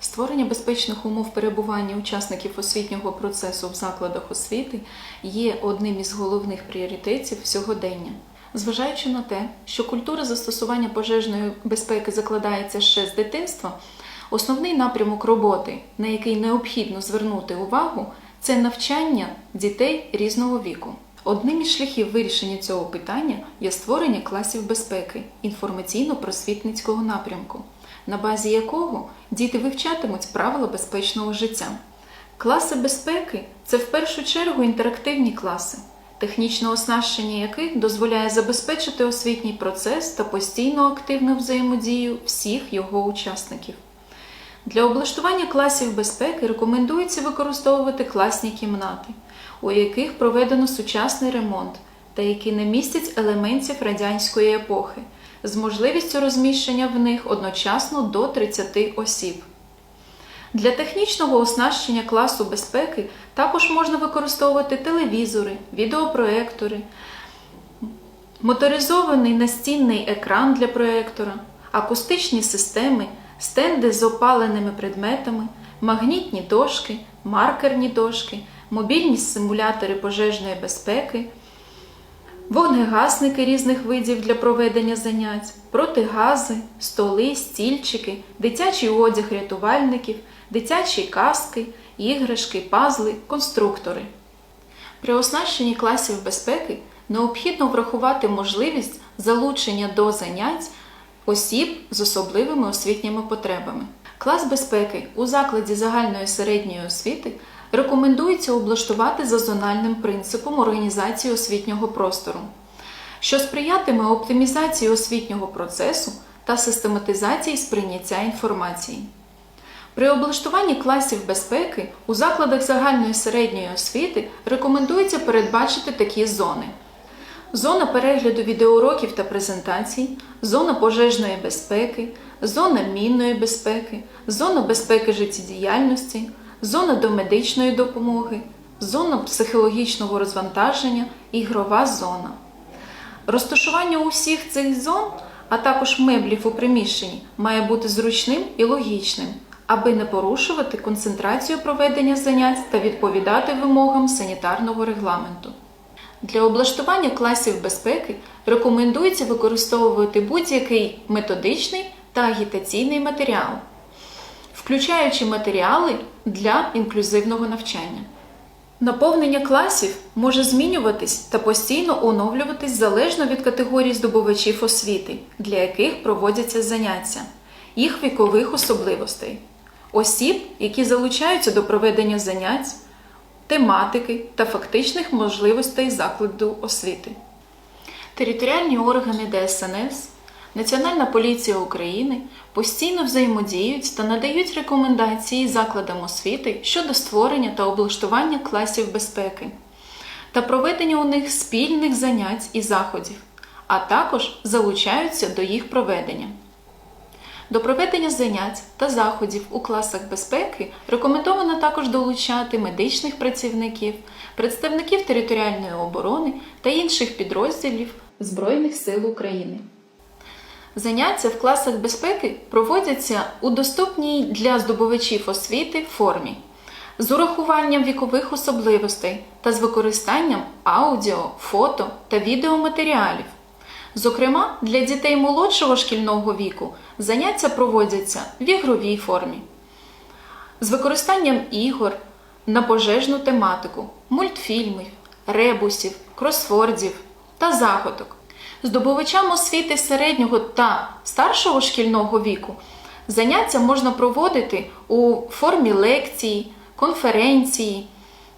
Створення безпечних умов перебування учасників освітнього процесу в закладах освіти є одним із головних пріоритетів сьогодення. Зважаючи на те, що культура застосування пожежної безпеки закладається ще з дитинства, основний напрямок роботи, на який необхідно звернути увагу, це навчання дітей різного віку. Одним із шляхів вирішення цього питання є створення класів безпеки інформаційно-просвітницького напрямку, на базі якого діти вивчатимуть правила безпечного життя. Класи безпеки це в першу чергу інтерактивні класи, технічне оснащення яких дозволяє забезпечити освітній процес та постійно активну взаємодію всіх його учасників. Для облаштування класів безпеки рекомендується використовувати класні кімнати, у яких проведено сучасний ремонт та які не містять елементів радянської епохи, з можливістю розміщення в них одночасно до 30 осіб. Для технічного оснащення класу безпеки також можна використовувати телевізори, відеопроектори, моторизований настінний екран для проектора, акустичні системи, стенди з опаленими предметами, магнітні дошки, маркерні дошки, мобільні симулятори пожежної безпеки, вогнегасники різних видів для проведення занять, протигази, столи, стільчики, дитячий одяг рятувальників, дитячі каски, іграшки, пазли, конструктори. При оснащенні класів безпеки необхідно врахувати можливість залучення до занять осіб з особливими освітніми потребами. Клас безпеки у закладі загальної середньої освіти рекомендується облаштувати за зональним принципом організації освітнього простору, що сприятиме оптимізації освітнього процесу та систематизації сприйняття інформації. При облаштуванні класів безпеки у закладах загальної середньої освіти рекомендується передбачити такі зони: зона перегляду відеоуроків та презентацій, зона пожежної безпеки, зона мінної безпеки, зона безпеки життєдіяльності, зона домедичної допомоги, зона психологічного розвантаження, ігрова зона. Розташування усіх цих зон, а також меблів у приміщенні, має бути зручним і логічним, аби не порушувати концентрацію проведення занять та відповідати вимогам санітарного регламенту. Для облаштування класів безпеки рекомендується використовувати будь-який методичний та агітаційний матеріал, включаючи матеріали для інклюзивного навчання. Наповнення класів може змінюватись та постійно оновлюватись залежно від категорій здобувачів освіти, для яких проводяться заняття, їх вікових особливостей, осіб, які залучаються до проведення занять, тематики та фактичних можливостей закладу освіти. Територіальні органи ДСНС, Національна поліція України постійно взаємодіють та надають рекомендації закладам освіти щодо створення та облаштування класів безпеки та проведення у них спільних занять і заходів, а також залучаються до їх проведення. До проведення занять та заходів у класах безпеки рекомендовано також долучати медичних працівників, представників територіальної оборони та інших підрозділів Збройних сил України. Заняття в класах безпеки проводяться у доступній для здобувачів освіти формі з урахуванням вікових особливостей та з використанням аудіо, фото та відеоматеріалів. Зокрема, для дітей молодшого шкільного віку заняття проводяться в ігровій формі з використанням ігор на пожежну тематику, мультфільмів, ребусів, кросвордів та загадок. Здобувачам освіти середнього та старшого шкільного віку заняття можна проводити у формі лекції, конференції,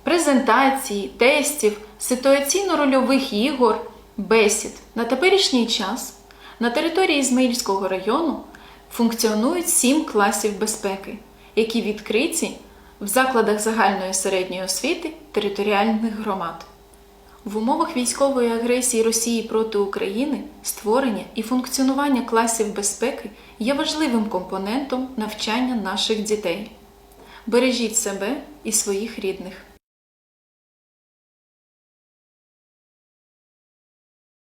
презентації, тестів, ситуаційно-рольових ігор, бесід. На теперішній час на території Ізмаїльського району функціонують сім класів безпеки, які відкриті в закладах загальної середньої освіти територіальних громад. В умовах військової агресії Росії проти України створення і функціонування класів безпеки є важливим компонентом навчання наших дітей. Бережіть себе і своїх рідних.